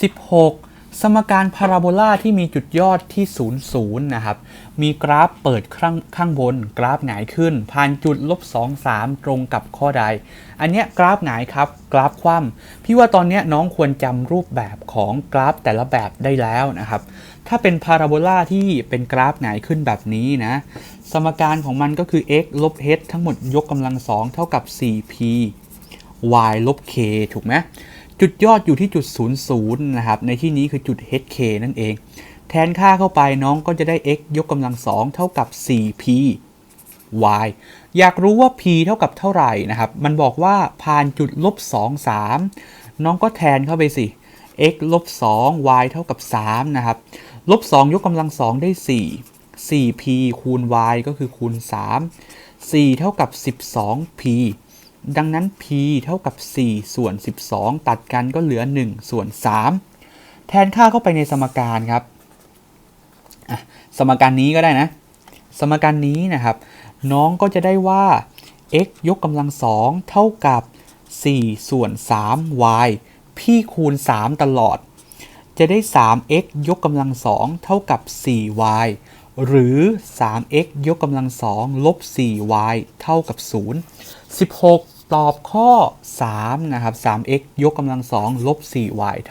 16 สมการพาราโบลาที่มีจุดยอดที่ 0 0 นะครับ มีกราฟเปิดข้างข้างบน กราฟหงายขึ้น ผ่านจุดลบ 2 3 ตรงกับข้อใด อันเนี้ยกราฟหงายครับ กราฟคว่ำพี่ว่าตอนเนี้ยน้องควรจำรูปแบบของกราฟแต่ละแบบได้แล้วนะครับ ถ้าเป็นพาราโบลาที่เป็นกราฟหงายขึ้นแบบนี้นะ สมการของมันก็คือ x ลบ h ทั้งหมดยกกำลังสองเท่ากับ 4p y ลบ k ถูกไหม จุดยอดอยู่ที่จุด 00 นะครับ ในที่นี้คือจุด hk นั่นเอง แทนค่าเข้าไปน้องก็จะได้ x ยกกำลังสองเท่ากับ 4p y อยากรู้ว่า p เท่ากับเท่าไหร่นะครับ มันบอกว่าผ่านจุดลบ 2 3 น้องก็แทนเข้าไปสิ x ลบ 2 y เท่ากับ 3 นะครับ ลบ 2 ยกกำลัง 2 ได้ 4 4p คูณ y ก็คือคูณ 3 4 เท่ากับ 12p ดังนั้น p เท่ากับ 4 ส่วน 12 ตัดกันก็เหลือ 1 ส่วน 3 แทนค่าเข้าไปในสมการครับสมการนี้ก็ได้นะ สมการนี้นะครับ น้องก็จะได้ว่า x ยกกำลัง2เท่ากับ 4 ส่วน 3 y พี่คูณ 3 ตลอด จะได้ 3x ยกกำลัง2เท่ากับ 4y หรือ 3x ยกกำลัง2ลบ 4y เท่ากับ 0 16 ตอบข้อ 3 นะครับ 3x ยกกำลัง 2 ลบ 4y เท่า